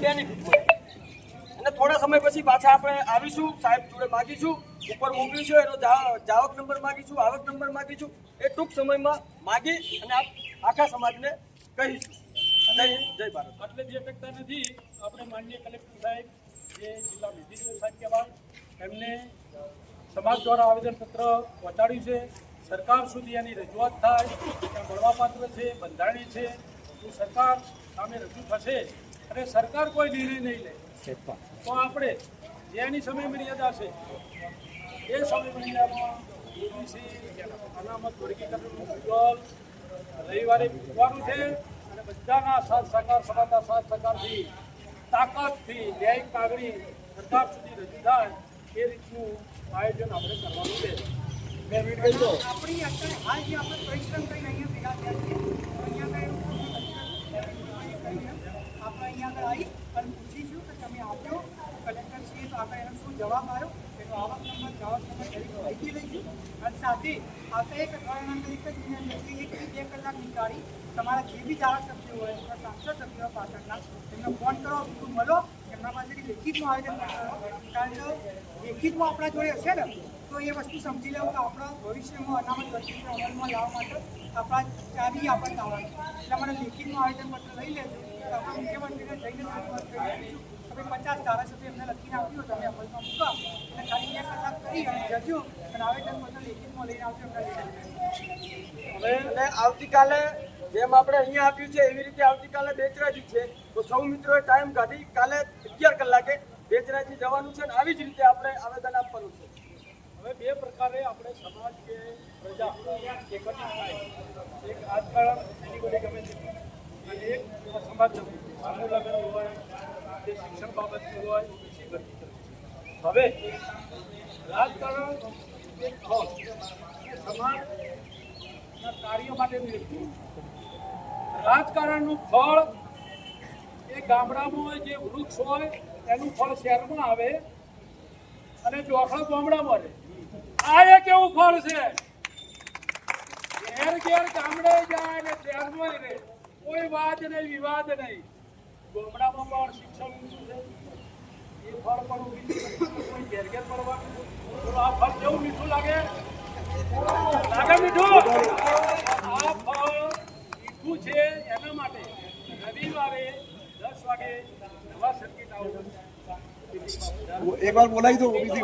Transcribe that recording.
Benefit હોય અને થોડા સમય પછી પાછા આપણે આવીશું. સાહેબ જોડે માગીશું. ઉપર મોકલીશું એનો જા- જાવક નંબર માગીશું, આવક નંબર માગીશું. એ ટૂંક સમયમાં માગી અને આખા સમાજને કહીશું. જય જય એટલે જે ટકતા નથી, આપણે માનનીય કલેક્ટર સાહેબ, જે જિલ્લા સાહેબ કહેવાય એમને સમાજ દ્વારા આવેદનપત્ર પહોંચાડ્યું છે. સરકાર સુધી એની રજૂઆત થાય. મળવાપાત્ર છે, બંધારણીય છે. તો સરકાર સામે રજૂ થશે અને સરકાર કોઈ નિર્ણય નહીં લે. તો આપણે જેની સમય મર્યાદા છે એ સમય મર્યાદામાં અનામત વર્ગીકરણનું મુદ્દલ રવિવારે મૂકવાનું છે અને બધાના સાથ સહકાર સમાજના સાથ સહકારથી તાકાતથી ન્યાયિક માગણી સરકાર સુધી રજૂ થાય એ રીતનું આયોજન આપણે કરવાનું છે. આપણી અત્યારે હાલ જે આપણે પરિશ્રમ કરીને અહીંયા ભેગા થયા છીએ અહીંયા આગળ કરીને આપણે અહીંયા આગળ આવી અને પૂછીશું કે તમે આપ્યો કલેક્ટર છીએ તો આપણે એનો શું જવાબ આવ્યો એનો આવક નંબર, જવાબ નંબર તરીકે માહિતી લઈશું. અને સાથે આપણે એક અઠવાડિયાના અંદર એક જ એકથી બે કલાક નીકાળી તમારા જે બી ધારાસભ્યો હોય, અથવા સાંસદ સભ્યો પાટણના એમને ફોન કરો રૂબરૂ મળો, એમના પાસેથી લેખિતનું આવેદન કરો. કારણ કે લેખિતમાં આપણા જોડે હશે ને? તો એ વસ્તુ સમજી લેવું કે આપણા ભવિષ્યમાં અનામત વર્ગીકરણ અમલમાં લાવવા માટે આપણા ચાવી આપણને એટલે મને લેખિતનું આવેદન પત્ર લઈ લેજો. આપણે મુખ્યમંત્રીને જઈને રજૂઆત કરી. હવે પચાસ ધારાસભ્ય એમને લખીને આપ્યું તમે અમલમાં મૂકો. અને ખાલી બે કલાક કરી અને જજો અને આવેદન પત્ર લેખિતમાં લઈને આવજો એમને હવે આવતીકાલે જેમ આપણે અહીંયા આપ્યું છે, એવી રીતે આવતીકાલે બેચરાજી છે. તો સૌ મિત્રોએ ટાઈમ કાઢી. કાલે અગિયાર કલાકે બેચરાજી જવાનું છે અને આવી જ રીતે આપણે આવેદન આપવાનું છે. હવે બે પ્રકારે આપણે સમાજ કે પ્રજા એકત્રિત થાય. એક રાજકારણ એની ગમે છે અને એક સમાજ સમૂહ લગ્ન હોય તે શિક્ષણ બાબતનું હોય ઓબીસી ગતિ હવે રાજકારણ એક સમાજના કાર્ય માટેનું એક રાજકારણનું ફળ એ ગામડામાં જે વૃક્ષ હોય, એનું ફળ શહેરમાં આવે અને ચોખા ગામડામાં રહે. આ એક એવું ફળ છે. ઘેર ઘેર ગામડે જાય ને શહેરમાં રહે કોઈ વાત નહીં, વિવાદ નહીં. ગામડામાં પણ શિક્ષણ ઊંચું છે. એ ફળ પણ ઊભી છે. કોઈ ઘેર ઘેર પડવાનું તો આ ફળ કેવું મીઠું લાગે લાગે મીઠું આ ફળ મીઠું છે એના માટે રવિવારે દસ વાગે નવા સર્કિટ આવું એક વાર બોલાવી દો ઓબીસી